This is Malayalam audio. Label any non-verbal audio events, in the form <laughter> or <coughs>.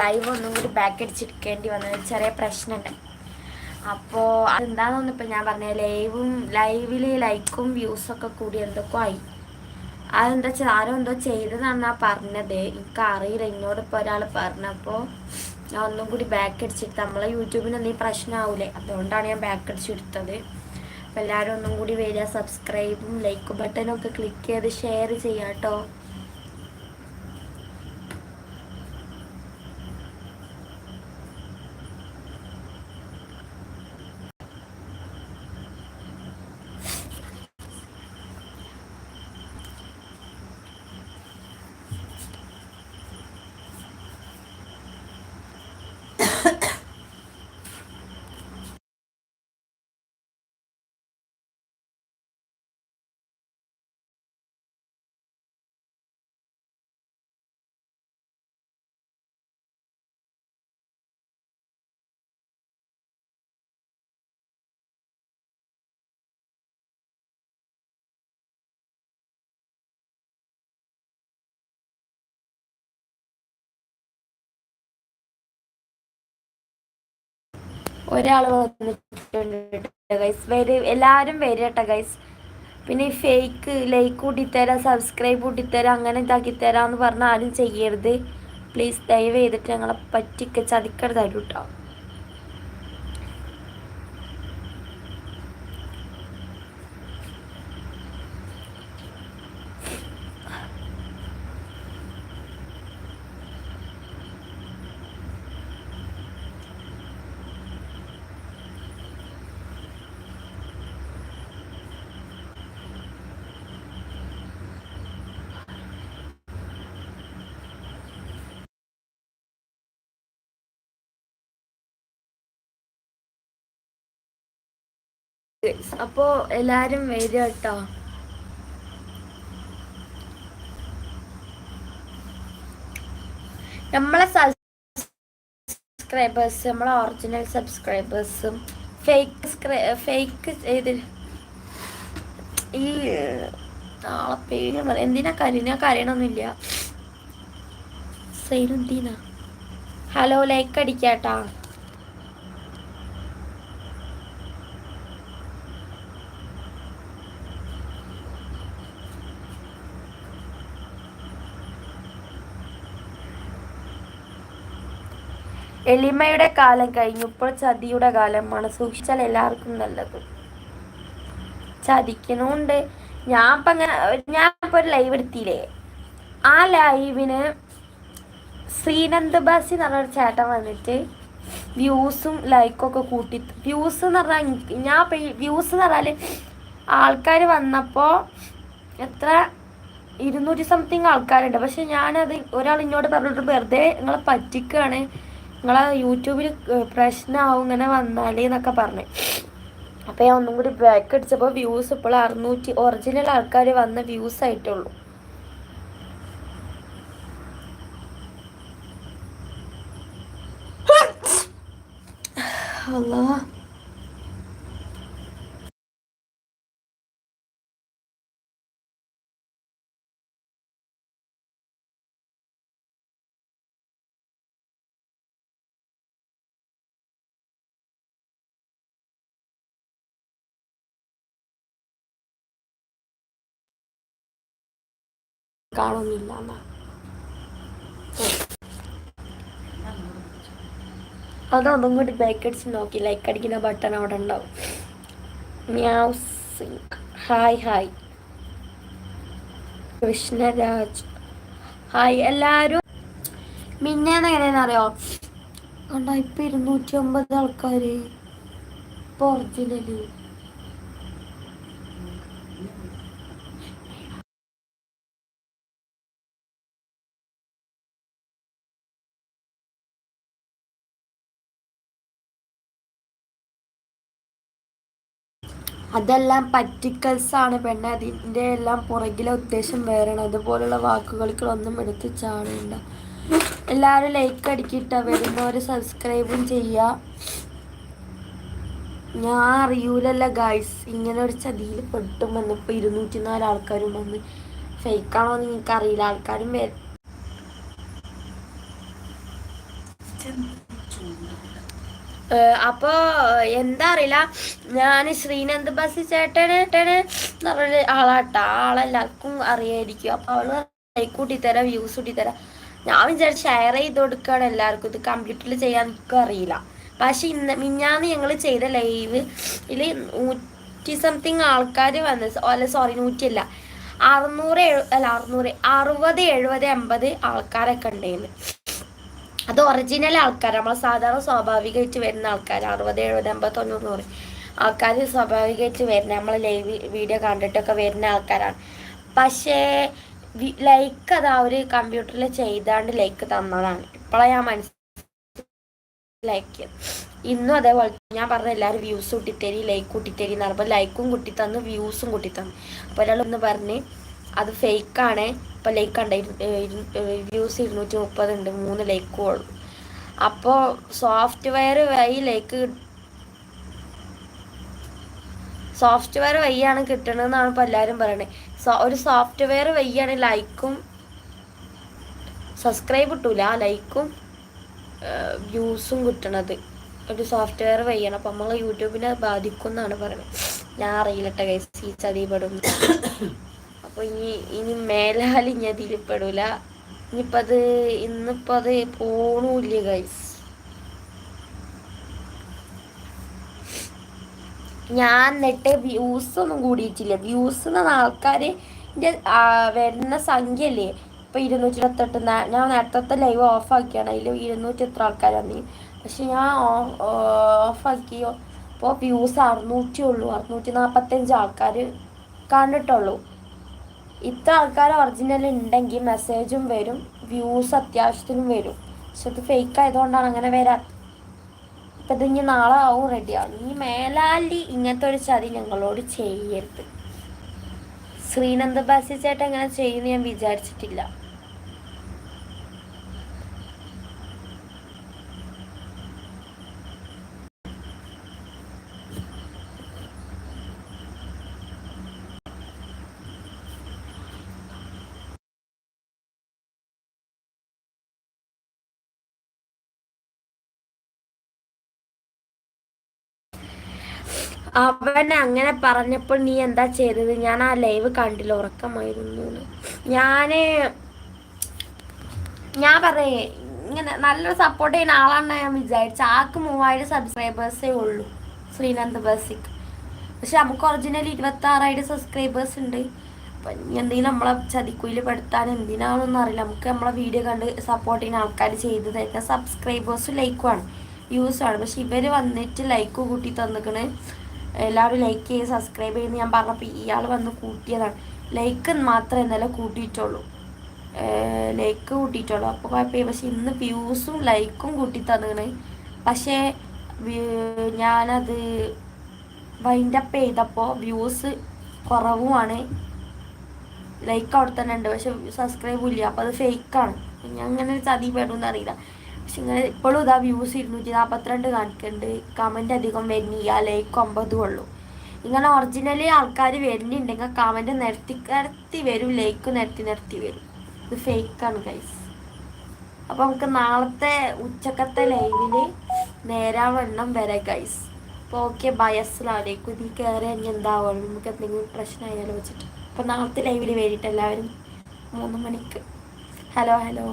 ലൈവ് ഒന്നും കൂടി ബാക്ക് അടിച്ചിരിക്കേണ്ടി വന്നത് ചെറിയ പ്രശ്നമുണ്ട്. അപ്പോൾ അതെന്താണെന്നൊന്നും ഇപ്പം ഞാൻ പറഞ്ഞ ലൈവും ലൈവിൽ ലൈക്കും വ്യൂസൊക്കെ കൂടി എന്തൊക്കെ ആയി. അതെന്താ വെച്ചാൽ ആരോ എന്തോ ചെയ്തതാണെന്നാ പറഞ്ഞത്. എനിക്ക് അറിയില്ല. എന്നോട് ഇപ്പോൾ ഒരാൾ പറഞ്ഞപ്പോൾ ഞാൻ ഒന്നും കൂടി ബാക്ക് അടിച്ചെടുത്ത് നമ്മളെ യൂട്യൂബിന് എന്തെങ്കിലും പ്രശ്നമാവില്ലേ അതുകൊണ്ടാണ് ഞാൻ ബാക്ക് അടിച്ചെടുത്തത്. അപ്പോൾ എല്ലാവരും ഒന്നും കൂടി വരിക. സബ്സ്ക്രൈബും ലൈക്ക് ബട്ടനും ഒക്കെ ക്ലിക്ക് ചെയ്ത് ഷെയർ ചെയ്യാം കേട്ടോ ഒരാൾ വന്നിട്ടുണ്ട് ഗൈസ് വരി എല്ലാവരും വരും കേട്ടോ ഗൈസ് പിന്നെ ഈ ഫേക്ക് ലൈക്ക് കൂട്ടിത്തരാം സബ്സ്ക്രൈബ് കൂട്ടിത്തരാം അങ്ങനെ ഇതാക്കി തരാമെന്ന് പറഞ്ഞാൽ ആരും ചെയ്യരുത്. പ്ലീസ് ദയവ് ചെയ്തിട്ട് ഞങ്ങളെ പറ്റിക്ക കേട്ടോ അപ്പോ എല്ലാരും വരിക കേട്ടോ നമ്മളെ സബ്സ്ക്രൈബേഴ്സ് നമ്മളെ ഒറിജിനൽ സബ്സ്ക്രൈബേഴ്സും ഫേക്ക് ഫേക്ക് ചെയ്ത് ഈ നാളെ പേര് എന്തിനാ കരീന കരയണമൊന്നുമില്ല സൈനുദ്ദീന. ഹലോ ലൈക്ക് അടിക്കാട്ടാ. എളിമയുടെ കാലം കഴിഞ്ഞു. ഇപ്പോൾ ചതിയുടെ കാലമാണ്. സൂക്ഷിച്ചാൽ എല്ലാവർക്കും നല്ലത്. ചതിക്കുന്നുണ്ട്. ഞാൻ ഇപ്പം അങ്ങനെ ഞാൻ ഇപ്പോൾ ഒരു ലൈവ് എടുത്തില്ലേ? ആ ലൈവിന് ശ്രീനന്ദ് ബാസി എന്ന് പറഞ്ഞൊരു ചേട്ടൻ വന്നിട്ട് വ്യൂസും ലൈക്കൊക്കെ കൂട്ടി വ്യൂസ് എന്ന് പറഞ്ഞാൽ ഞാൻ വ്യൂസ് എന്ന് പറഞ്ഞാൽ ആൾക്കാർ വന്നപ്പോൾ എത്ര? ഇരുന്നൂറ്റി സംതിങ് ആൾക്കാരുണ്ട്. പക്ഷെ ഞാനത് ഒരാൾ ഇങ്ങോട്ട് പറഞ്ഞിട്ട് വെറുതെ നിങ്ങളെ പറ്റിക്കുകയാണ് നിങ്ങളെ യൂട്യൂബിൽ പ്രശ്നമാവും ഇങ്ങനെ വന്നാലേ എന്നൊക്കെ പറഞ്ഞു. അപ്പോൾ ഞാൻ ഒന്നും കൂടി ബാക്ക് അടിച്ചപ്പോൾ വ്യൂസ് ഇപ്പോൾ അറുന്നൂറ്റി ഒറിജിനൽ ആൾക്കാർ വന്ന വ്യൂസ് ആയിട്ടുള്ളൂ അല്ലാ കാണുന്നില്ല എന്നാ അതൊന്നും കൂടി ബാക്ക് നോക്കി. ലൈക്ക് അടിക്കുന്ന ബട്ടൺ അവിടെ ഉണ്ടാവും. Meow hi hi Krishnaraj. Hi എല്ലാവരും മിന്നേന്ന് എങ്ങനെയാണെന്ന് അറിയോ? കണ്ടോ ഇപ്പൊ ഇരുന്നൂറ്റി ഒമ്പത് ആൾക്കാർ ഇപ്പൊ ഒറിജിനൽ അതെല്ലാം പറ്റിക്കൽസാണ്. പെണ്ണെ അതിന്റെ എല്ലാം പുറകിലെ ഉദ്ദേശം വേറെയാണ്. അതുപോലുള്ള വാക്കുകൾക്കൊന്നും എടുത്ത് ചാടേണ്ട. എല്ലാവരും ലൈക്ക് അടിക്കിട്ട. വരുന്നവർ സബ്സ്ക്രൈബും ചെയ്യുക ഞാൻ അറിയൂലല്ല ഗായ്സ് ഇങ്ങനെ ഒരു ചതിയിൽ പെട്ടും വന്നപ്പോൾ ഇരുന്നൂറ്റി നാല് ആൾക്കാരും വന്ന് ഫേക്കാണോ എന്ന് നിങ്ങൾക്ക് അറിയില്ല ആൾക്കാരും അപ്പോ എന്താ അറിയില്ല. ഞാൻ ശ്രീനന്ദ് ബസ് ചേട്ടന് എന്ന് പറഞ്ഞ ആളാട്ടാ. ആളെല്ലാവർക്കും അറിയായിരിക്കും. അപ്പൊ അവൾ ലൈക്ക് കൂട്ടിത്തരാം വ്യൂസ് കൂട്ടിത്തരാം. ഞാൻ വിചാരിച്ച ഷെയർ ചെയ്ത് കൊടുക്കുകയാണ് എല്ലാവർക്കും. ഇത് കമ്പ്യൂട്ടറിൽ ചെയ്യാൻ അറിയില്ല. പക്ഷെ ഇന്ന് മിഞ്ഞാന്ന് ഞങ്ങൾ ചെയ്ത ലൈവ് ഇതിൽ നൂറ്റി സംതിങ് ആൾക്കാർ വന്ന്. അല്ല സോറി നൂറ്റിയല്ല. അറുന്നൂറ് അല്ല അറുന്നൂറ് അറുപത് എഴുപത് എൺപത് ആൾക്കാരൊക്കെ ഉണ്ടായിരുന്നു. അത് ഒറിജിനൽ ആൾക്കാർ നമ്മൾ സാധാരണ സ്വാഭാവികമായിട്ട് വരുന്ന ആൾക്കാർ അറുപത് എഴുപത് അമ്പത് തൊണ്ണൂറ് നൂറ്. ആൾക്കാർ സ്വാഭാവികമായിട്ട് വരുന്ന നമ്മൾ ലൈവ് വീഡിയോ കണ്ടിട്ടൊക്കെ വരുന്ന ആൾക്കാരാണ്. പക്ഷേ ലൈക്ക് അത് അവർ കമ്പ്യൂട്ടറിൽ ചെയ്താണ്ട് ലൈക്ക് തന്നതാണ്. ഇപ്പോഴാണ് ഞാൻ മനസ്സിലാക്കിയത്. ഇന്നും അതേപോലെ ഞാൻ പറഞ്ഞ എല്ലാവരും വ്യൂസ് കൂട്ടിത്തരി ലൈക്ക് കൂട്ടിത്തരി എന്ന് പറയുമ്പോൾ ലൈക്കും കൂട്ടിത്തന്നു തന്നു വ്യൂസും കൂട്ടിത്തന്നു. തന്നു അപ്പോൾ ഒരാളൊന്ന് പറഞ്ഞ് അത് ഫേക്കാണ് ഇപ്പം ലൈക്ക് കണ്ട വ്യൂസ് ഇരുന്നൂറ്റി മുപ്പത് ഉണ്ട് മൂന്ന് ലൈക്കും ഉള്ളു. അപ്പോൾ സോഫ്റ്റ്വെയർ വഴി ലൈക്ക് സോഫ്റ്റ്വെയർ വഴിയാണ് കിട്ടണമെന്നാണ് ഇപ്പോൾ എല്ലാവരും പറയുന്നത് ഒരു സോഫ്റ്റ്വെയർ വഴിയാണ് ലൈക്കും സബ്സ്ക്രൈബ് കിട്ടൂല. ലൈക്കും വ്യൂസും കിട്ടണത്. ഒരു സോഫ്റ്റ്വെയർ വഴിയാണ്. അപ്പം നമ്മൾ യൂട്യൂബിനെ ബാധിക്കും എന്നാണ് പറയുന്നത് ഞാൻ അറിയില്ലട്ടെ ഗൈസ് ഈ ചതിപ്പെടും <coughs> അപ്പോൾ ഇനി ഇനി മേലാൽ ഇനി അതിൽ പെടൂല. ഇനിയിപ്പോൾ അത് ഇന്നിപ്പോൾ അത് പോണൂല്ല ഗൈസ് ഞാൻ എന്നിട്ട് വ്യൂസ് ഒന്നും കൂടിയിട്ടില്ല. വ്യൂസ് എന്ന ആൾക്കാർ വരുന്ന സംഖ്യ അല്ലേ ഇപ്പം ഇരുന്നൂറ്റി ഇരുപത്തെട്ട് ഞാൻ നേരത്തെ ലൈവ് ഓഫ് ആക്കിയാണ്. അതിൽ ഇരുന്നൂറ്റി എത്ര ആൾക്കാർ വന്നി പക്ഷെ ഞാൻ ഓഫാക്കി അപ്പോൾ വ്യൂസ് അറുന്നൂറ്റി ഉള്ളൂ. അറുന്നൂറ്റി നാൽപ്പത്തഞ്ച് ആൾക്കാർ കണ്ടിട്ടുള്ളൂ. ഇത്ര ആൾക്കാർ ഒറിജിനൽ ഉണ്ടെങ്കിൽ മെസ്സേജും വരും വ്യൂസ് അത്യാവശ്യത്തിനും വരും. പക്ഷെ ഇത് ഫേക്ക് ആയതുകൊണ്ടാണ് അങ്ങനെ വരാൻ ഇപ്പം ഇത് ഇനി നാളെ ആവും റെഡിയാവും ഇനി മേലാലി ഇങ്ങനത്തെ ഒരു ചതി ഞങ്ങളോട് ചെയ്യരുത്. ശ്രീനന്ദ ബാസി ചേട്ടൻ എങ്ങനെ ചെയ്യുമെന്ന് ഞാൻ വിചാരിച്ചിട്ടില്ല. അവൻ അങ്ങനെ പറഞ്ഞപ്പോൾ നീ എന്താ ചെയ്തത്? ഞാൻ ആ ലൈവ് കണ്ടില്ല ഉറക്കമായിരുന്നു ഞാൻ ഞാൻ പറയേ ഇങ്ങനെ നല്ലൊരു സപ്പോർട്ട് ചെയ്യുന്ന ആളാണ് ഞാൻ വിചാരിച്ച. ആൾക്ക് മൂവായിരം സബ്സ്ക്രൈബേഴ്സേ ഉള്ളൂ ശ്രീനന്ദ് ബസിക്ക് പക്ഷെ നമുക്ക് ഒറിജിനൽ ഇരുപത്തി ആറായിരം സബ്സ്ക്രൈബേഴ്സ് ഉണ്ട്. അപ്പം എന്തെങ്കിലും നമ്മളെ ചതിക്കുയിൽ പെടുത്താൻ എന്തിനാണെന്നൊന്നും അറിയില്ല. നമുക്ക് നമ്മളെ വീഡിയോ കണ്ട് സപ്പോർട്ട് ചെയ്യുന്ന ആൾക്കാർ ചെയ്ത് തരുന്ന സബ്സ്ക്രൈബേഴ്സും ലൈക്കുമാണ് വ്യൂസുമാണ് പക്ഷെ ഇവർ വന്നിട്ട് ലൈക്ക് കൂട്ടി തന്നിക്കണ്. എല്ലാവരും ലൈക്ക് ചെയ്ത് സബ്സ്ക്രൈബ് ചെയ്യുന്ന ഞാൻ പറഞ്ഞപ്പോൾ ഇയാൾ വന്ന് കൂട്ടിയതാണ്. ലൈക്ക് മാത്രമേ ഇന്നലെ കൂട്ടിയിട്ടുള്ളൂ. ലൈക്ക് കൂട്ടിയിട്ടുള്ളൂ. അപ്പോൾ കുഴപ്പമില്ല. പക്ഷെ ഇന്ന് വ്യൂസും ലൈക്കും കൂട്ടി തന്നെ പക്ഷേ ഞാനത് വൈൻഡപ്പ് ചെയ്തപ്പോൾ വ്യൂസ് കുറവുമാണ്. ലൈക്ക് അവിടെ തന്നെ ഉണ്ട്. പക്ഷെ സബ്സ്ക്രൈബും ഇല്ല. അപ്പോൾ അത് ഫേക്കാണ് ഞാൻ അങ്ങനെ ചതി പെടുമെന്ന് അറിയില്ല. ഇങ്ങനെ ഇപ്പോഴും ഇതാ വ്യൂസ് ഇരുന്നൂറ്റി നാൽപ്പത്തിരണ്ട് കാണിക്കുന്നുണ്ട് കമന്റ് അധികം വരുന്നില്ല. ലൈക്ക് ഒമ്പതും ഉള്ളൂ. ഇങ്ങനെ ഒറിജിനലി ആൾക്കാർ വരുന്നുണ്ടെങ്കിൽ കമന്റ് നിരത്തി നിരത്തി വരും. ലൈക്ക് നിരത്തി നിരത്തി വരും. ഇത് ഫേക്കാണ് ഗൈസ് അപ്പോൾ നമുക്ക് നാളത്തെ ഉച്ചക്കത്തെ ലൈവിൽ നേരാവണ്ണം വരെ ഗൈസ് അപ്പോൾ ഓക്കെ ബൈ അസ്സലാമലൈക്കും കയറി ഇനി എന്താവുള്ളൂ നമുക്ക് എന്തെങ്കിലും പ്രശ്നമായാലും വെച്ചിട്ട്. അപ്പോൾ നാളത്തെ ലൈവിൽ വേണ്ടിയിട്ട് എല്ലാവരും മൂന്ന് മണിക്ക്. Hello hello